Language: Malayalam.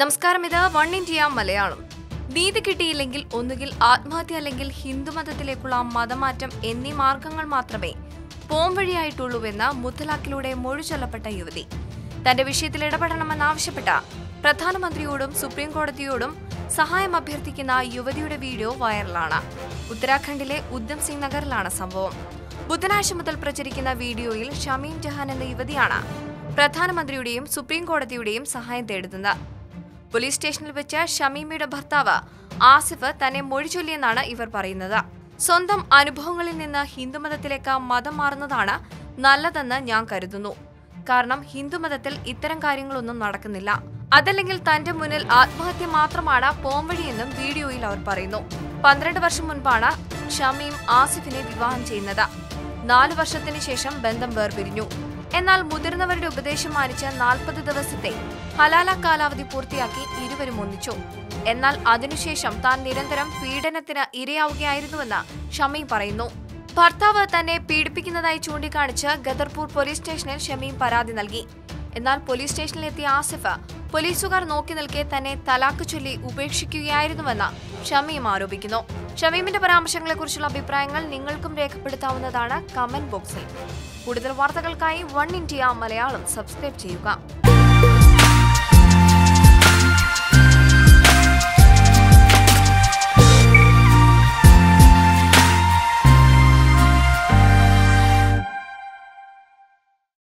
നമസ്കാരം ഇത് വൺ ഇന്ത്യ മലയാളം. നീതി കിട്ടിയില്ലെങ്കിൽ ഒന്നുകിൽ ആത്മഹത്യ അല്ലെങ്കിൽ ഹിന്ദുമതത്തിലേക്കുള്ള മതമാറ്റം എന്നീ മാർഗങ്ങൾ മാത്രമേ പോംവഴിയായിട്ടുള്ളൂവെന്ന് മുത്തലാഖിലൂടെ മൊഴി ചൊല്ലപ്പെട്ട യുവതി. തന്റെ വിഷയത്തിൽ ഇടപെടണമെന്നാവശ്യപ്പെട്ട പ്രധാനമന്ത്രിയോടും സുപ്രീം കോടതിയോടും സഹായം അഭ്യർത്ഥിക്കുന്ന യുവതിയുടെ വീഡിയോ വൈറലാണ്. ഉത്തരാഖണ്ഡിലെ ഉദ്ധം സിംഗ് നഗറിലാണ് സംഭവം. ബുധനാഴ്ച മുതൽ പ്രചരിക്കുന്ന വീഡിയോയിൽ ഷമീം ജഹാൻ എന്ന യുവതിയാണ് പ്രധാനമന്ത്രിയുടെയും സുപ്രീം കോടതിയുടെയും സഹായം തേടുന്നത്. പോലീസ് സ്റ്റേഷനിൽ വെച്ച് ഷമീമയുടെ ഭർത്താവ് ആസിഫ് തന്നെ മൊഴി ചൊല്ലിയെന്നാണ് ഇവർ പറയുന്നത്. സ്വന്തം അനുഭവങ്ങളിൽ നിന്ന് ഹിന്ദുമതത്തിലേക്ക് മതം മാറുന്നതാണ് നല്ലതെന്ന് ഞാൻ കരുതുന്നു. കാരണം ഹിന്ദുമതത്തിൽ ഇത്തരം കാര്യങ്ങളൊന്നും നടക്കുന്നില്ല. അതല്ലെങ്കിൽ തന്റെ മുന്നിൽ ആത്മഹത്യ മാത്രമാണ് പോംവഴിയെന്നും വീഡിയോയിൽ അവർ പറയുന്നു. പന്ത്രണ്ട് വർഷം മുൻപാണ് ഷമീം ആസിഫിനെ വിവാഹം ചെയ്യുന്നത്. നാലു വർഷത്തിന് ശേഷം ബന്ധം വേർപിരിഞ്ഞു. എന്നാൽ മുതിർന്നവരുടെ ഉപദേശം മാനിച്ച് നാൽപ്പത് ദിവസത്തെ ഹലാല കാലാവധി പൂർത്തിയാക്കി ഇരുവരും ഒന്നിച്ചു. എന്നാൽ അതിനുശേഷം താൻ നിരന്തരം പീഡനത്തിന് ഇരയാവുകയായിരുന്നുവെന്ന് ഷമീം പറയുന്നു. ഭർത്താവ് തന്നെ പീഡിപ്പിക്കുന്നതായി ചൂണ്ടിക്കാണിച്ച് ഗദർപൂർ പോലീസ് സ്റ്റേഷനിൽ ഷമീം പരാതി നൽകി. എന്നാൽ പോലീസ് സ്റ്റേഷനിലെത്തിയ ആസിഫ് പോലീസുകാർ നോക്കി നിൽക്കെ തന്നെ തലാക്ക് ചൊല്ലി ഉപേക്ഷിക്കുകയായിരുന്നുവെന്ന് ഷമീം ആരോപിക്കുന്നു. ഷമീമിന്റെ പരാമർശങ്ങളെക്കുറിച്ചുള്ള അഭിപ്രായങ്ങൾ നിങ്ങൾക്കും രേഖപ്പെടുത്താവുന്നതാണ് കമന്റ് ബോക്സിൽ. കൂടുതൽ വാർത്തകൾക്കായി വൺ ഇന്ത്യ മലയാളം സബ്സ്ക്രൈബ് ചെയ്യുക.